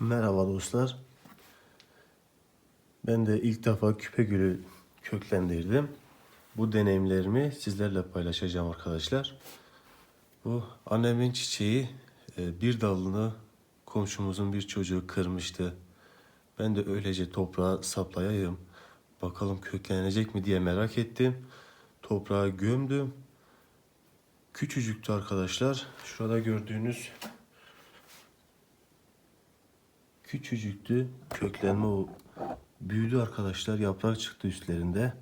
Merhaba dostlar. Ben de ilk defa küpegülü köklendirdim. Bu deneyimlerimi sizlerle paylaşacağım arkadaşlar. Bu annemin çiçeği e, bir dalını komşumuzun bir çocuğu kırmıştı. Ben de öylece toprağa saplayayım. Bakalım köklenecek mi diye merak ettim. Toprağa gömdüm. Küçücüktü arkadaşlar. Şurada gördüğünüz küçücüktü. Köklenme o büyüdü arkadaşlar. Yaprak çıktı üstlerinde.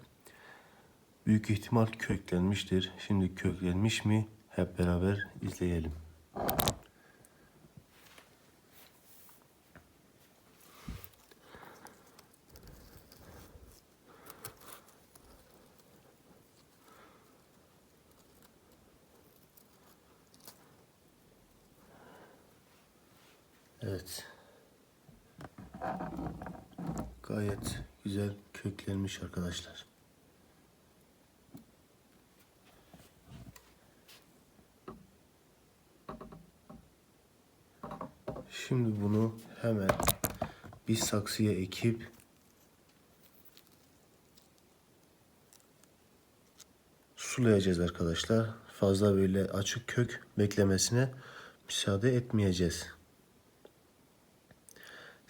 Büyük ihtimal köklenmiştir. Şimdi köklenmiş mi? Hep beraber izleyelim. Evet. Gayet güzel köklenmiş arkadaşlar. Şimdi bunu hemen bir saksıya ekip sulayacağız arkadaşlar. Fazla böyle açık kök beklemesine müsaade etmeyeceğiz.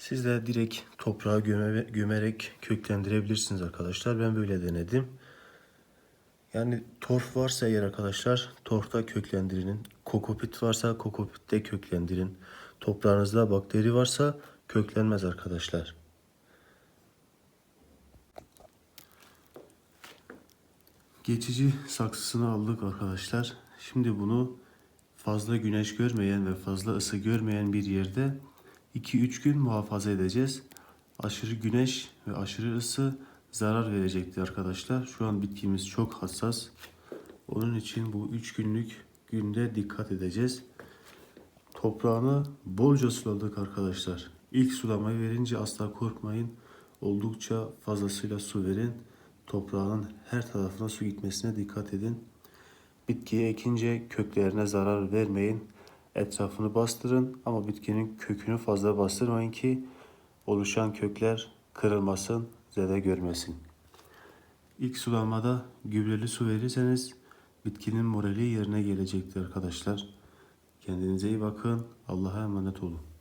Siz de direkt toprağa göme, gömerek köklendirebilirsiniz arkadaşlar. Ben böyle denedim. Yani torf varsa eğer arkadaşlar torfta köklendirin. Kokopit varsa kokopitte köklendirin. Toprağınızda bakteri varsa köklenmez arkadaşlar. Geçici saksısını aldık arkadaşlar. Şimdi bunu fazla güneş görmeyen ve fazla ısı görmeyen bir yerde 2-3 gün muhafaza edeceğiz. Aşırı güneş ve aşırı ısı zarar verecekti arkadaşlar. Şu an bitkimiz çok hassas. Onun için bu 3 günlük günde dikkat edeceğiz. Toprağını bolca suladık arkadaşlar. İlk sulamayı verince asla korkmayın. Oldukça fazlasıyla su verin. Toprağın her tarafına su gitmesine dikkat edin. Bitkiyi ekince köklerine zarar vermeyin. Etrafını bastırın ama bitkinin kökünü fazla bastırmayın ki oluşan kökler kırılmasın, zede görmesin. İlk sulamada gübreli su verirseniz bitkinin morali yerine gelecektir arkadaşlar. Kendinize iyi bakın. Allah'a emanet olun.